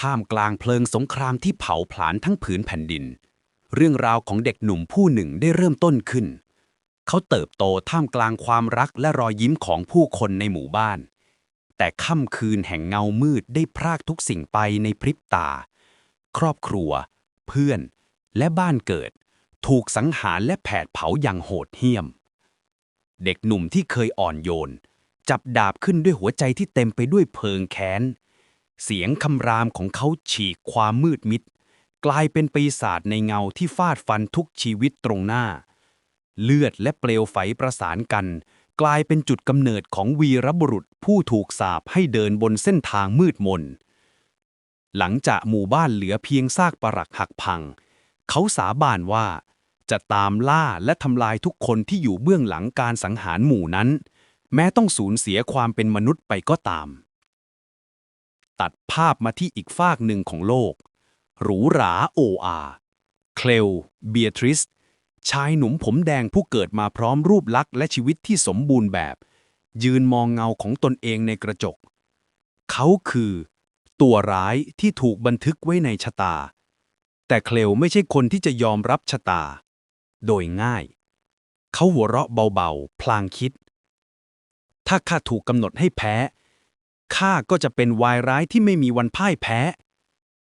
ท่ามกลางเพลิงสงครามที่เผาผลาญทั้งผืนแผ่นดิน เรื่องราวของเด็กหนุ่มผู้หนึ่งได้เริ่มต้นขึ้น เขาเติบโตท่ามกลางความรักและรอยยิ้มของผู้คนในหมู่บ้าน แต่ค่ำคืนแห่งเงามืดได้พรากทุกสิ่งไปในพริบตา ครอบครัว เพื่อน และบ้านเกิด ถูกสังหารและแผดเผาอย่างโหดเหี้ยม เด็กหนุ่มที่เคยอ่อนโยน จับดาบขึ้นด้วยหัวใจที่เต็มไปด้วยเพลิงแค้น เสียงคำรามของเขาฉีกความมืดมิด กลายเป็นปีศาจในเงาที่ฟาดฟันทุกชีวิตตรงหน้า เลือดและเปลวไฟประสานกัน กลายเป็นจุดกำเนิดของวีรบุรุษผู้ถูกสาปให้เดินบนเส้นทางมืดมน หลังจากหมู่บ้านเหลือเพียงซากปรักหักพัง เขาสาบานว่า จะตามล่าและทำลายทุกคนที่อยู่เบื้องหลังการสังหารหมู่นั้น แม้ต้องสูญเสียความเป็นมนุษย์ไปก็ตาม ตัดภาพมาที่อีกฟากหนึ่งของโลก หรูหราโออาเคลลเบียทริส ชายหนุ่มผมแดงผู้เกิดมาพร้อมรูปลักษณ์และชีวิตที่สมบูรณ์แบบ ยืนมองเงาของตนเองในกระจก เขาคือ ตัวร้ายที่ถูกบันทึกไว้ในชะตา แต่เคลวไม่ใช่คนที่จะยอมรับชะตา โดยง่าย เขาหัวเราะเบาๆ พลางคิด ถ้าข้าถูกกำหนดให้แพ้ ข้าก็จะเป็นวายร้ายที่ไม่มีวันพ่ายแพ้